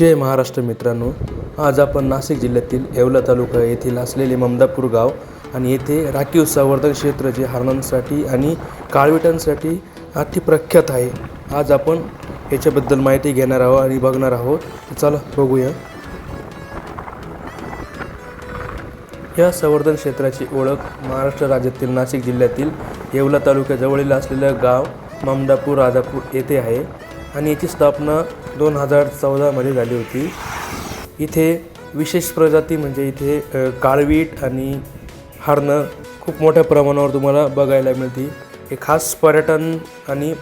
जय महाराष्ट्र मित्रांनो. आज आपण नाशिक जिल्ह्यातील येवला तालुका येथील असलेले ममदापूर गाव आणि येथे राखीव संवर्धन क्षेत्र जे हरणांसाठी आणि काळविटांसाठी अति प्रख्यात आहे. आज आपण याच्याबद्दल माहिती घेणार आहोत आणि बघणार आहोत. चला बघूया. या संवर्धन क्षेत्राची ओळख महाराष्ट्र राज्यातील नाशिक जिल्ह्यातील येवला तालुक्याजवळील असलेलं गाव ममदापूर राजापूर येथे आहे. आणि याची स्थापना दोन हजार चौदामध्ये झाली होती. इथे विशेष प्रजाती म्हणजे इथे काळवीट आणि हरणं खूप मोठ्या प्रमाणावर तुम्हाला बघायला मिळते हे खास पर्यटन आणि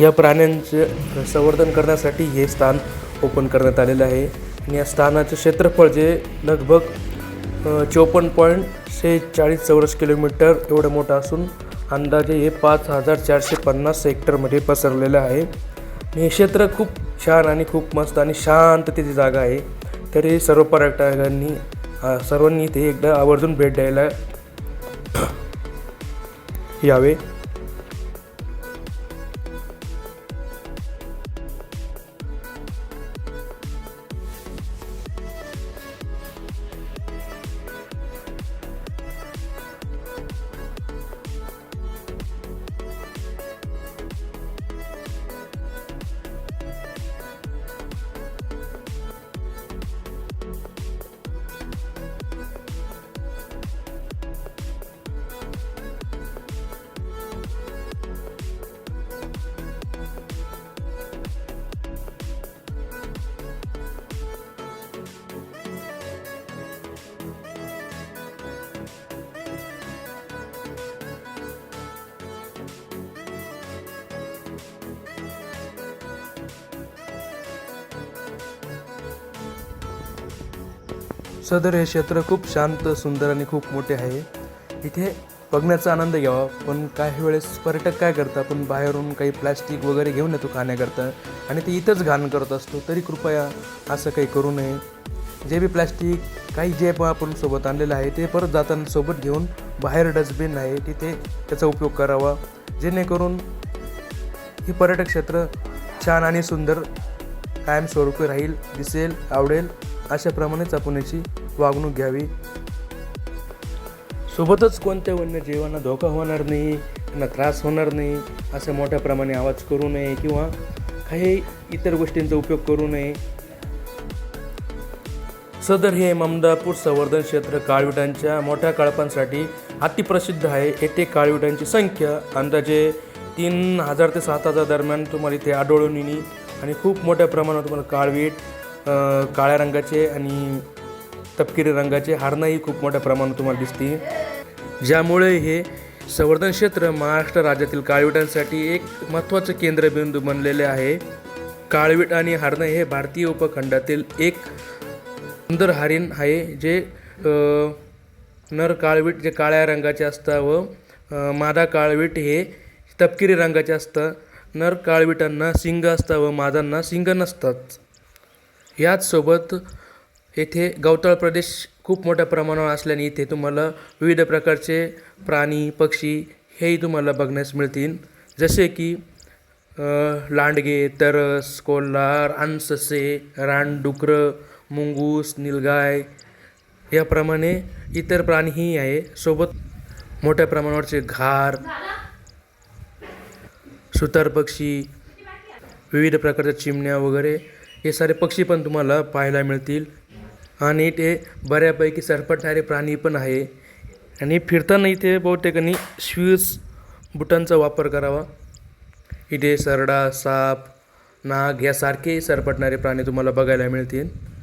या प्राण्यांचे संवर्धन करण्यासाठी हे स्थान ओपन करण्यात आलेलं आहे. आणि या स्थानाचं क्षेत्रफळ जे लगभग चोपन्न पॉईंट शेहेचाळीस चौरस किलोमीटर एवढं मोठं असून अंदाजे हे पाच हजार चारशे पन्नास हेक्टरमध्ये पसरलेलं आहे. हे क्षेत्र खूप छान आणि खूप मस्त आणि शांततेची जागा आहे. तरी सर्व पर्यटकांनी सर्वांनी इथे एकदा आवर्जून भेट द्यायला यावे. सदर हे क्षेत्र खूप शांत सुंदर आणि खूप मोठे आहे. इथे बघण्याचा आनंद घ्यावा. पण काही वेळेस पर्यटक काय करतात? आपण बाहेरून काही प्लॅस्टिक वगैरे घेऊन येतो खाण्याकरता आणि ते इथंच घाण करत असतो. तरी कृपया असं काही करू नये. जे बी प्लॅस्टिक काही जे पण आपण सोबत आणलेलं आहे ते परत जाताना सोबत घेऊन बाहेर डस्टबिन आहे तिथे त्याचा उपयोग करावा. जेणेकरून हे पर्यटक क्षेत्र छान आणि सुंदर कायमस्वरूपी राहील दिसेल आवडेल. अशाप्रमाणेच आपण याची वागणूक घ्यावी. सोबतच कोणत्या वन्यजीवांना धोका होणार नाही त्यांना त्रास होणार नाही असे मोठ्या प्रमाणे आवाज करू नये किंवा काही इतर गोष्टींचा उपयोग करू नये. सदर हे ममदापूर संवर्धन क्षेत्र काळविटांच्या मोठ्या कळपांसाठी अतिप्रसिद्ध आहे. येथे काळविटांची संख्या अंदाजे तीन हजार ते सात हजार दरम्यान तुम्हाला इथे आढळून येईल आणि खूप मोठ्या प्रमाणात तुम्हाला काळवीट काळ्या रंगाचे आणि तपकिरी रंगाचे हारणंही खूप मोठ्या प्रमाणात तुम्हाला दिसते ज्यामुळे हे संवर्धन क्षेत्र महाराष्ट्र राज्यातील काळविटांसाठी एक महत्त्वाचं केंद्रबिंदू बनलेले आहे. काळवीट आणि हरणं हे भारतीय उपखंडातील एक सुंदर हरिण आहे जे नर काळवीट जे काळ्या रंगाचे असतं व मादा काळवीट हे तपकिरी रंगाचे असतं. नर काळविटांना सिंग असतं व मादांना सिंग नसतात याचसोबत येथे गवताळ प्रदेश खूप मोठ्या प्रमाणावर असल्याने इथे तुम्हाला विविध प्रकारचे प्राणी पक्षी हेही तुम्हाला बघण्यास मिळतील. जसे की लांडगे तरस कोल्हार अनससे रानडुकरं मुंगूस निलगाय याप्रमाणे इतर प्राणीही आहे. सोबत मोठ्या प्रमाणावरचे घार सुतार पक्षी विविध प्रकारच्या चिमण्या वगैरे हे सारे पक्षी पण तुम्हाला पाहायला मिळतील. आणि ते बऱ्यापैकी सरपटणारे प्राणी पण आहे. आणि फिरताना इथे बहुतेकांनी शूज बुटांचा वापर करावा. इथे सरडा साप नाग यासारखे सरपटणारे प्राणी तुम्हाला बघायला मिळतील.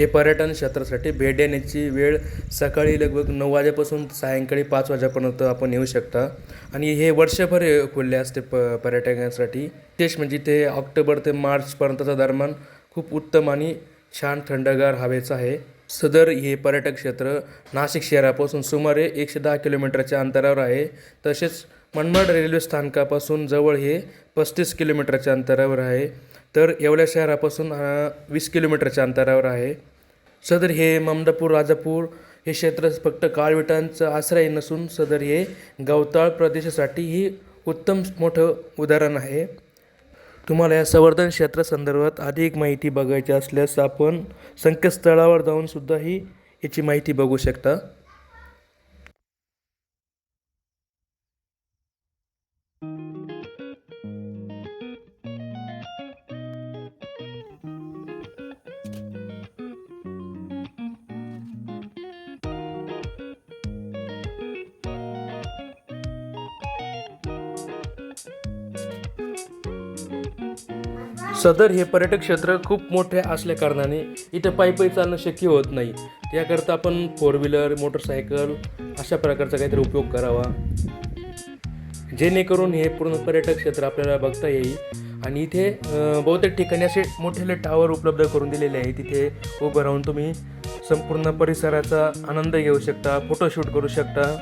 हे पर्यटन क्षेत्रासाठी भेट देण्याची वेळ सकाळी लगभग नऊ वाजेपासून सायंकाळी पाच वाजेपर्यंत आपण येऊ शकता. आणि हे वर्षभर खुले असते प पर्यटकांसाठी. विशेष म्हणजे ते ऑक्टोबर ते मार्चपर्यंतचा दरम्यान खूप उत्तम आणि छान थंडगार हवेचं आहे. सदर हे पर्यटक क्षेत्र नाशिक शहरापासून सुमारे एकशे दहा किलोमीटरच्या अंतरावर आहे. तसेच मनमाड रेल्वे स्थानकापासून जवळ हे पस्तीस किलोमीटरच्या अंतरावर आहे. तर येवल्या शहरापासून वीस किलोमीटरच्या अंतरावर आहे. सदर हे ममदापूर राजापूर हे क्षेत्र फक्त काळविटांचं आश्रय नसून सदर हे गवताळ प्रदेशासाठी ही उत्तम मोठं उदाहरण आहे. तुम्हाला या संवर्धन क्षेत्रासंदर्भात अधिक माहिती बघायची असल्यास आपण संकेतस्थळावर जाऊन सुद्धा ही याची माहिती बघू शकता. सदर हे पर्यटक क्षेत्र खूप मोठे असल्याकारणाने इथं पायी पायी चालणं शक्य होत नाही. त्याकरता आपण फोर व्हीलर मोटरसायकल अशा प्रकारचा काहीतरी उपयोग करावा. जेणेकरून हे पूर्ण पर्यटक क्षेत्र आपल्याला बघता येईल. आणि इथे बहुतेक ठिकाणी असे मोठे टावर उपलब्ध करून दिलेले आहे तिथे उभं राहून तुम्ही संपूर्ण परिसराचा आनंद घेऊ शकता फोटोशूट करू शकता.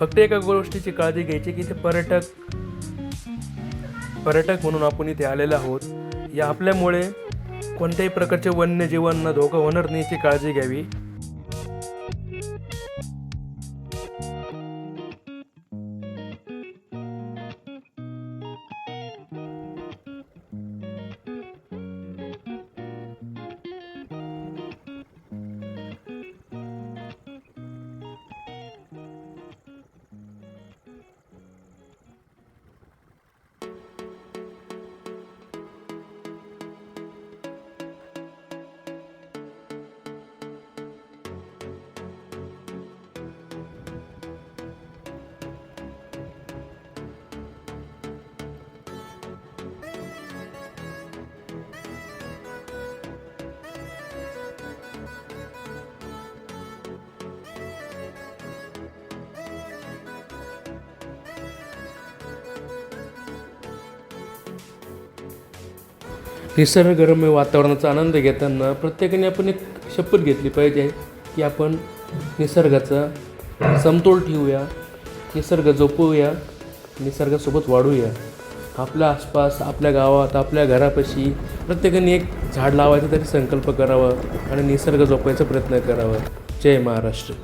फक्त एका गोष्टीची काळजी घ्यायची की इथे पर्यटक पर्यटक म्हणून आपण इथे आलेलो आहोत. या आपल्यामुळे कोणत्याही प्रकारचे वन्यजीवांना धोका होणार नाही याची काळजी घ्यावी. निसर्गरम्य वातावरणाचा आनंद घेताना प्रत्येकाने आपण एक शपथ घेतली पाहिजे की आपण निसर्गाचा समतोल ठेवूया निसर्ग जोपवूया निसर्गासोबत वाढूया. आपल्या आसपास आपल्या गावात आपल्या घरापाशी प्रत्येकाने एक झाड लावायचा तरी संकल्प करावा आणि निसर्ग जोपायचा प्रयत्न करावा. जय महाराष्ट्र.